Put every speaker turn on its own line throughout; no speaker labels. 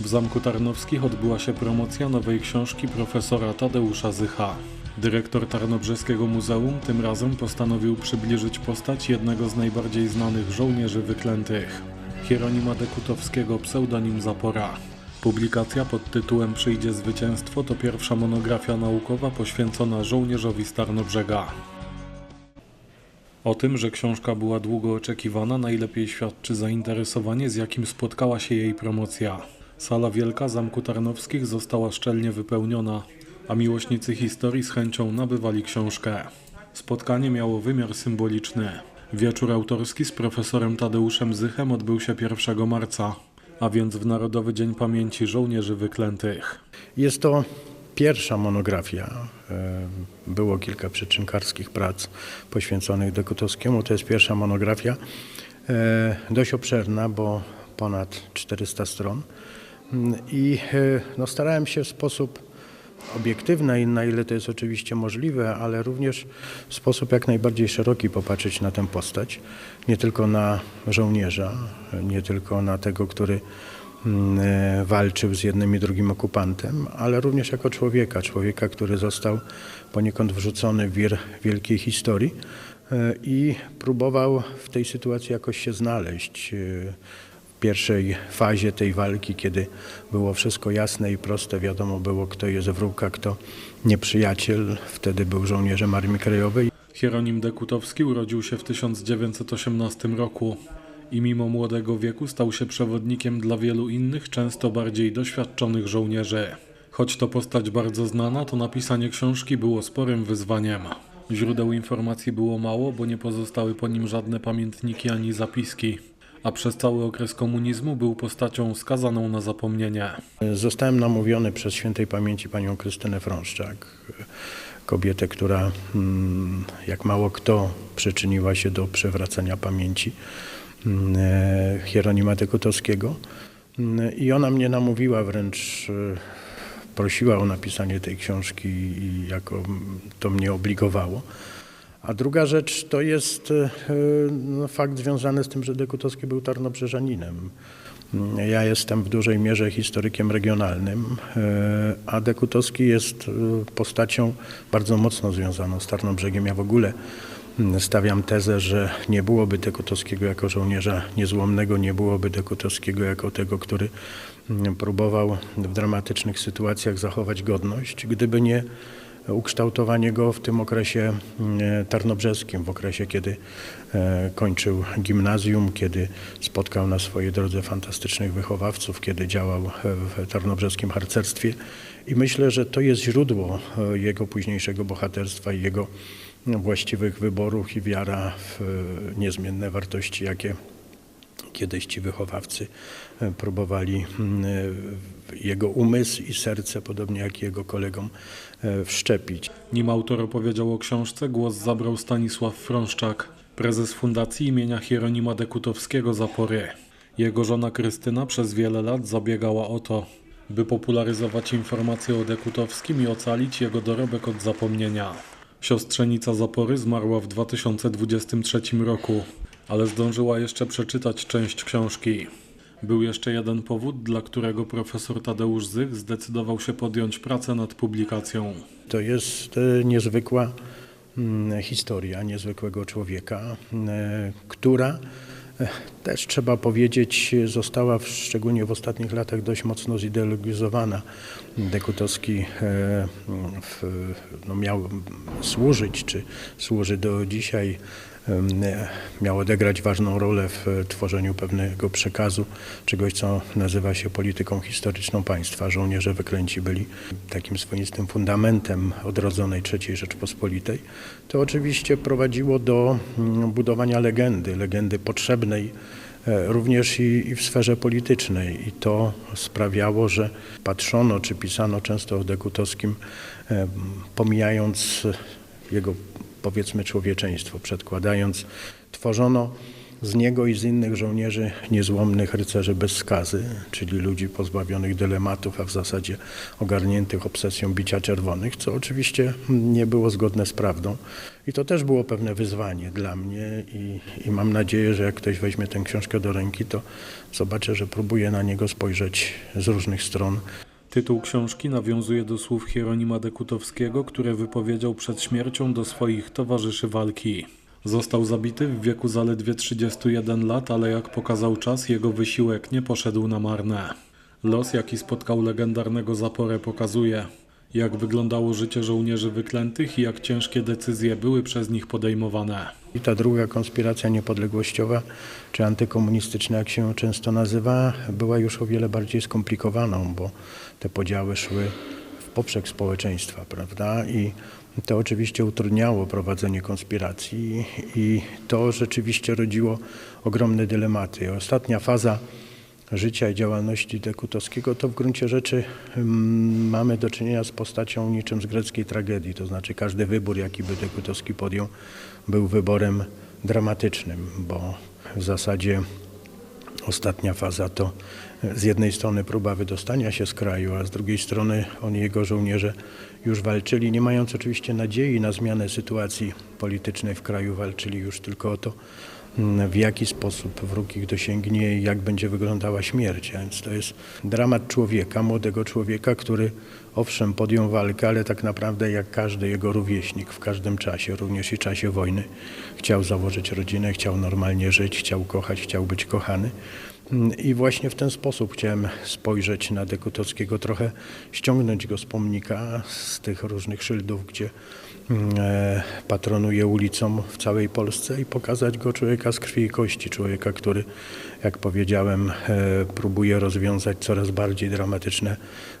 W Zamku Tarnowskich odbyła się promocja nowej książki profesora Tadeusza Zycha. Dyrektor Tarnobrzeskiego Muzeum tym razem postanowił przybliżyć postać jednego z najbardziej znanych żołnierzy wyklętych, Hieronima Dekutowskiego, pseudonim Zapora. Publikacja pod tytułem Przyjdzie zwycięstwo to pierwsza monografia naukowa poświęcona żołnierzowi z Tarnobrzega. O tym, że książka była długo oczekiwana, najlepiej świadczy zainteresowanie, z jakim spotkała się jej promocja. Sala wielka Zamku Tarnowskich została szczelnie wypełniona, a miłośnicy historii z chęcią nabywali książkę. Spotkanie miało wymiar symboliczny. Wieczór autorski z profesorem Tadeuszem Zychem odbył się 1 marca, a więc w Narodowy Dzień Pamięci Żołnierzy Wyklętych.
Jest to pierwsza monografia. E, Było kilka przyczynkarskich prac poświęconych Dekutowskiemu. To jest pierwsza monografia, e, dość obszerna, bo ponad 400 stron. I e, no, starałem się w sposób obiektywny, na ile to jest oczywiście możliwe, ale również w sposób jak najbardziej szeroki popatrzeć na tę postać. Nie tylko na żołnierza, nie tylko na tego, który mm, e, walczył z jednym i drugim okupantem, ale również jako człowieka, człowieka, który został poniekąd wrzucony w wir wielkiej historii e, i próbował w tej sytuacji jakoś się znaleźć. Pierwszej fazie tej walki, kiedy było wszystko jasne i proste, wiadomo było, kto jest wróg, a kto nieprzyjaciel, wtedy był żołnierzem Armii Krajowej.
Hieronim Dekutowski urodził się w 1918 roku i mimo młodego wieku stał się przewodnikiem dla wielu innych, często bardziej doświadczonych żołnierzy. Choć to postać bardzo znana, to napisanie książki było sporym wyzwaniem. Źródeł informacji było mało, bo nie pozostały po nim żadne pamiętniki ani zapiski, a przez cały okres komunizmu był postacią skazaną na zapomnienie.
Zostałem namówiony przez świętej pamięci panią Krystynę Frąszczak, kobietę, która mm, jak mało kto przyczyniła się do przewracania pamięci mm, Hieronima Dekutowskiego. Mm, I ona mnie namówiła wręcz, e, prosiła o napisanie tej książki i jako to mnie obligowało. A druga rzecz to jest e, no, fakt związany z tym, że Dekutowski był tarnobrzeżaninem. Ja jestem w dużej mierze historykiem regionalnym, e, a Dekutowski jest e, postacią bardzo mocno związaną z Tarnobrzegiem. Ja w ogóle stawiam tezę, że nie byłoby Dekutowskiego jako żołnierza niezłomnego, nie byłoby Dekutowskiego jako tego, który próbował w dramatycznych sytuacjach zachować godność, gdyby nie ukształtowanie go w tym okresie mm, tarnobrzeskim, w okresie, kiedy e, kończył gimnazjum, kiedy spotkał na swojej drodze fantastycznych wychowawców, kiedy działał e, w tarnobrzeskim harcerstwie. I myślę, że to jest źródło e, jego późniejszego bohaterstwa i jego właściwych wyborów i wiara w e, niezmienne wartości, jakie kiedyś ci wychowawcy e, próbowali mm, e, jego umysł i serce, podobnie jak jego kolegom, e, wszczepić.
Nim autor opowiedział o książce, głos zabrał Stanisław Frąszczak, prezes Fundacji imienia Hieronima Dekutowskiego Zapory. Jego żona Krystyna przez wiele lat zabiegała o to, by popularyzować informacje o Dekutowskim i ocalić jego dorobek od zapomnienia. Siostrzenica Zapory zmarła w 2023 roku, ale zdążyła jeszcze przeczytać część książki. Był jeszcze jeden powód, dla którego profesor Tadeusz Zych zdecydował się podjąć pracę nad publikacją.
To jest e, niezwykła mm, historia niezwykłego człowieka, e, która e, też trzeba powiedzieć została w, szczególnie w ostatnich latach dość mocno zideologizowana. Dekutowski e, w, no, miał służyć, czy służy do dzisiaj, miał odegrać ważną rolę w tworzeniu pewnego przekazu, czegoś co nazywa się polityką historyczną państwa. Żołnierze wyklęci byli takim swoistym fundamentem odrodzonej III Rzeczpospolitej. To oczywiście prowadziło do mm, budowania legendy, legendy potrzebnej również i, i w sferze politycznej. I to sprawiało, że patrzono czy pisano często o Dekutowskim, e, pomijając jego powiedzmy człowieczeństwo, przedkładając, tworzono z niego i z innych żołnierzy niezłomnych rycerzy bez skazy, czyli ludzi pozbawionych dylematów, a w zasadzie ogarniętych obsesją bicia czerwonych, co oczywiście nie było zgodne z prawdą. I to też było pewne wyzwanie dla mnie i, i mam nadzieję, że jak ktoś weźmie tę książkę do ręki, to zobaczę, że próbuje na niego spojrzeć z różnych stron.
Tytuł książki nawiązuje do słów Hieronima Dekutowskiego, które wypowiedział przed śmiercią do swoich towarzyszy walki. Został zabity w wieku zaledwie 31 lat, ale jak pokazał czas, jego wysiłek nie poszedł na marne. Los, jaki spotkał legendarnego Zaporę, pokazuje, jak wyglądało życie żołnierzy wyklętych i jak ciężkie decyzje były przez nich podejmowane.
I ta druga konspiracja niepodległościowa, czy antykomunistyczna, jak się często nazywa, była już o wiele bardziej skomplikowaną, bo te podziały szły poprzek społeczeństwa, prawda? I to oczywiście utrudniało prowadzenie konspiracji i to rzeczywiście rodziło ogromne dylematy. Ostatnia faza życia i działalności Dekutowskiego, to w gruncie rzeczy mm, mamy do czynienia z postacią niczym z greckiej tragedii. To znaczy każdy wybór, jaki by Dekutowski podjął, był wyborem dramatycznym, bo w zasadzie ostatnia faza to z jednej strony próba wydostania się z kraju, a z drugiej strony on i jego żołnierze już walczyli, nie mając oczywiście nadziei na zmianę sytuacji politycznej w kraju, walczyli już tylko o to, w jaki sposób wróg ich dosięgnie i jak będzie wyglądała śmierć. A więc to jest dramat człowieka, młodego człowieka, który owszem podjął walkę, ale tak naprawdę jak każdy jego rówieśnik w każdym czasie, również i czasie wojny, chciał założyć rodzinę, chciał normalnie żyć, chciał kochać, chciał być kochany. I właśnie w ten sposób chciałem spojrzeć na Dekutowskiego, trochę ściągnąć go z pomnika, z tych różnych szyldów, gdzie e, patronuje ulicą w całej Polsce i pokazać go człowieka z krwi i kości, człowieka, który, jak powiedziałem, e, próbuje rozwiązać coraz bardziej dramatyczne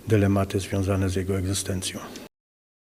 dylematy związane z jego egzystencją.